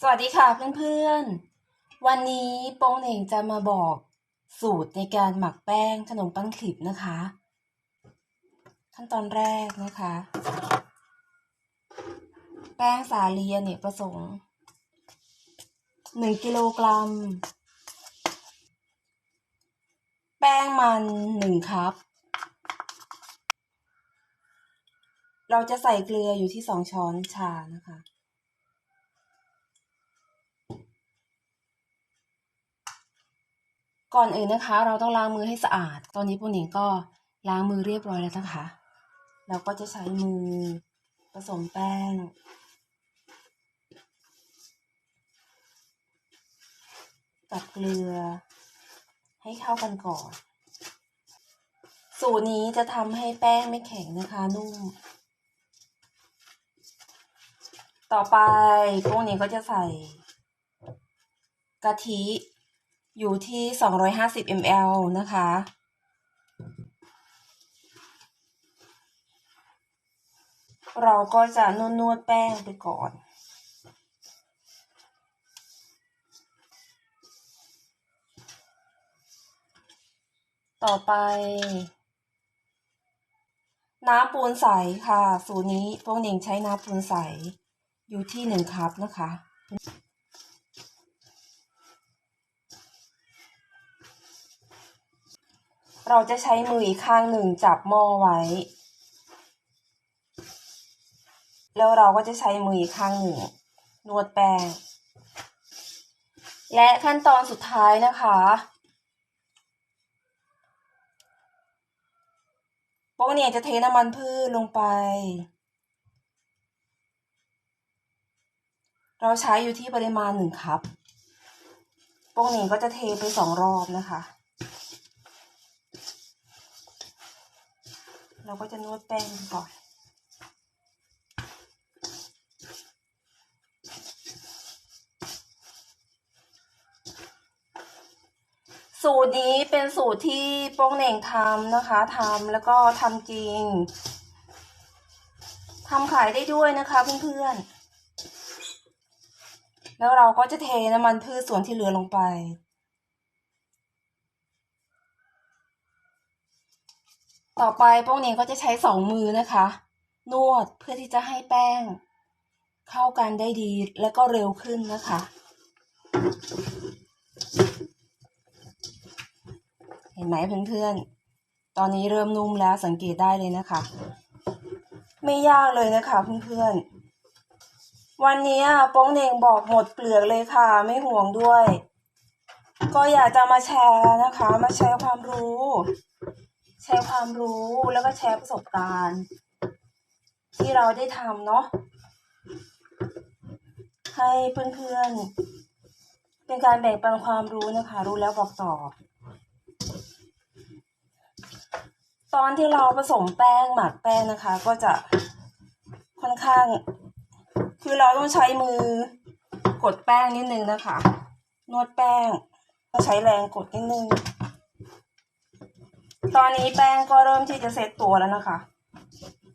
สวัสดีค่ะเพื่อนๆ วันนี้โป้งเหน่งจะมาบอกสูตรในการหมักแป้งขนมปังคลิปนะคะ ขั้นตอนแรกนะคะ แป้งสาลีเนกประสงค์หนึ่งกิโลกรัม แป้งมันหนึ่งคัพ เราจะใส่เกลืออยู่ที่สองช้อนชานะคะ ก่อนอื่นนะคะ เราต้องล้างมือให้สะอาด ตอนนี้ปูหนิงก็ล้างมือเรียบร้อยแล้วนะคะ เราก็จะใช้มือผสมแป้ง กับเกลือ ให้เข้ากันก่อน สูตรนี้จะทำให้แป้งไม่แข็งนะคะนุ่ม ต่อไปพวกนี้ก็จะใส่กะทิ อยู่ที่ 250 ml นะคะ เราก็จะนวดนวดแป้งไปก่อนต่อไป น้ำปูนใสค่ะ สูตรนี้พวกหนิงใช้น้ำปูนใสอยู่ที่หนึ่งคัพนะคะ เราจะใช้มืออีกข้างหนึ่งจับหม้อไว้ แล้วเราก็จะใช้มืออีกข้างหนึ่งนวดแป้ง และขั้นตอนสุดท้ายนะคะโป๊กเนี่ยจะเทน้ำมันพืชลงไป เราใช้อยู่ที่ปริมาณหนึ่งคัพโป๊กเนี่ยก็จะเทไปสองรอบนะคะ เราก็จะนวดแป้งก่อนสูตรนี้เป็นสูตรที่โป้งเหน่งทำนะคะทำแล้วก็ทำจริงทำขายได้ด้วยนะคะเพื่อนๆ แล้วเราก็จะเทน้ำมันพืชส่วนที่เหลือลงไป ต่อไปโป้งเน่งก็จะใช้สองมือนะคะ นวดเพื่อที่จะให้แป้ง เข้ากันได้ดีและก็เร็วขึ้นนะคะเห็นไหมเพื่อนๆ ตอนนี้เริ่มนุ่มแล้วสังเกตได้เลยนะคะ ไม่ยากเลยนะคะเพื่อนๆ วันนี้โป้งเน่งบอกหมดเปลือกเลยค่ะ ไม่ห่วงด้วย ก็อยากจะมาแชร์นะคะ มาแชร์ความรู้ แชร์ความรู้แล้วก็แชร์ประสบการณ์ ที่เราได้ทำเนาะให้เพื่อนๆ เป็นการแบ่งปันความรู้นะคะ รู้แล้วบอกต่อ ตอนที่เราผสมแป้งหมักแป้งนะคะ ก็จะค่อนข้าง คือเราต้องใช้มือกดแป้งนิดนึงนะคะ นวดแป้งก็ใช้แรงกดนิดนึง ตอนนี้แป้งก็เริ่มที่จะเซตตัวแล้วนะคะ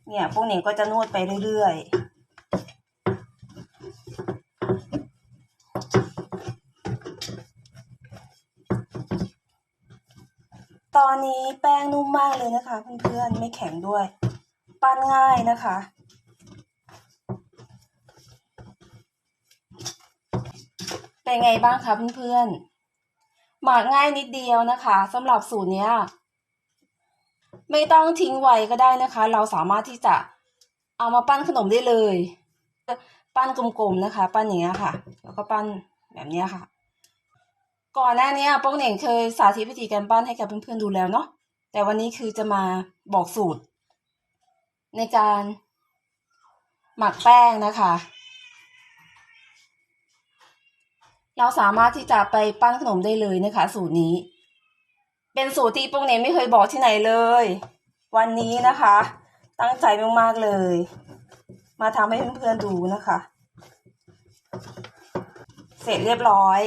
เนี่ยพวกหนิงก็จะนวดไปเรื่อยๆ ตอนนี้แป้งนุ่มมากเลยนะคะ เพื่อนๆ ไม่แข็งด้วย ปั้นง่ายนะคะเป็นไงบ้างคะเพื่อนๆ หมักง่ายนิดเดียวนะคะสำหรับสูตรเนี้ย ไม่ต้องทิ้งไว้ก็ได้นะคะ เราสามารถที่จะเอามาปั้นขนมได้เลย ปั้นกลมๆนะคะ ปั้นอย่างเงี้ยค่ะ แล้วก็ปั้นแบบเนี้ยค่ะ ก่อนหน้านี้ป้องเหน่งเคยสาธิตวิธีการปั้นให้กับเพื่อนๆดูแล้วเนาะแต่วันนี้คือจะมาบอกสูตร ในการหมักแป้งนะคะ เราสามารถที่จะไปปั้นขนมได้เลยนะคะ สูตรนี้ เป็นสูตรที่โป้งเหน่งไม่เคยบอกที่ไหนเลย วันนี้นะคะ ตั้งใจมากๆเลย มาทำให้เพื่อนๆดูนะคะ เสร็จเรียบร้อย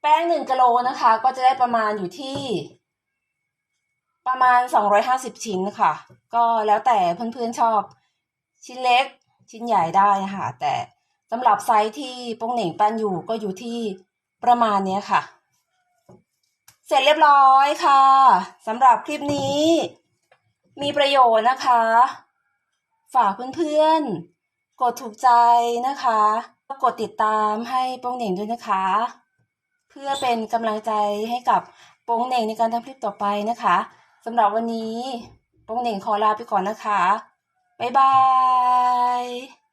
แป้งหนึ่งกิโลนะคะ ก็จะได้ประมาณอยู่ที่ ประมาณสองร้อยห้าสิบชิ้นค่ะ ก็แล้วแต่เพื่อนๆชอบชิ้นเล็กชิ้นใหญ่ได้นะคะแต่สำหรับไซส์ที่โป้งเหน่งปั้นอยู่ก็อยู่ที่ประมาณนี้ค่ะ เสร็จเรียบร้อยค่ะสำหรับคลิปนี้ มีประโยชน์นะคะ ฝากเพื่อนๆ กดถูกใจนะคะกดติดตามให้โป้งเหน่งด้วยนะคะ เพื่อเป็นกำลังใจให้กับโป้งเหน่งในการทำคลิปต่อไปนะคะสำหรับวันนี้โป้งเหน่งขอลาไปก่อนนะคะ บ๊ายบาย